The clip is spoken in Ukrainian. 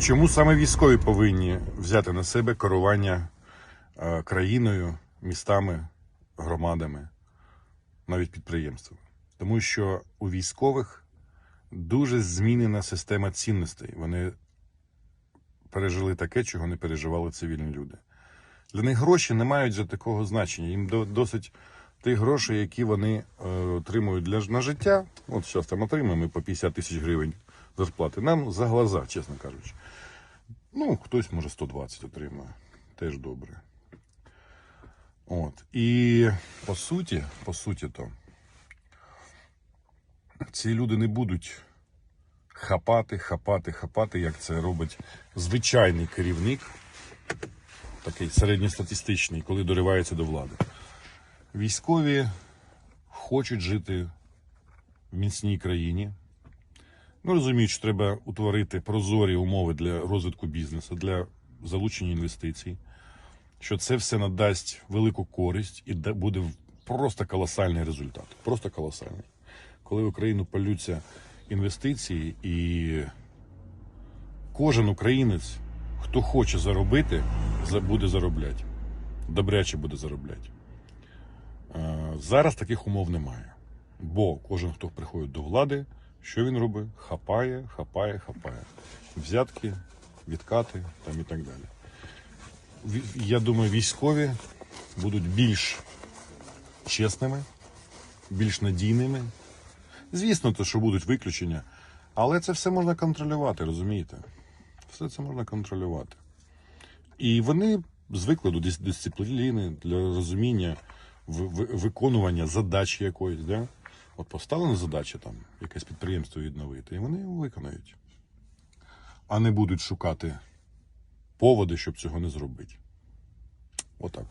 Чому саме військові повинні взяти на себе керування е, країною, містами, громадами, навіть підприємствами? Тому що у військових дуже змінена система цінностей. Вони пережили таке, чого не переживали цивільні люди. Для них гроші не мають вже такого значення. Їм до- досить тих грошей, які вони е, отримують для на життя. От зараз там отримуємо по 50 тисяч гривень зарплати. Нам за глаза, чесно кажучи. Ну, хтось може 120 отримує. Теж добре. От. І по суті, по суті, то ці люди не будуть хапати, хапати, хапати, як це робить звичайний керівник, такий середньостатистичний, коли доривається до влади. Військові хочуть жити в міцній країні. Ну, розуміють, що треба утворити прозорі умови для розвитку бізнесу, для залучення інвестицій, що це все надасть велику користь і буде просто колосальний результат. Просто колосальний. Коли в Україну полються інвестиції, і кожен українець, хто хоче заробити, за- буде заробляти. Добряче буде заробляти. Е, Зараз таких умов немає. Бо кожен, хто приходить до влади, що він робить? Хапає, хапає, хапає. Взятки, відкати там і так далі. Я думаю, військові будуть більш чесними, більш надійними. Звісно, то, що будуть виключення, але це все можна контролювати, розумієте? Все це можна контролювати. І вони звикли до дисципліни, для розуміння виконування задачі якоїсь. Да? От поставлена задача там якесь підприємство відновити, і вони його виконають. А не будуть шукати поводи, щоб цього не зробити. Отак.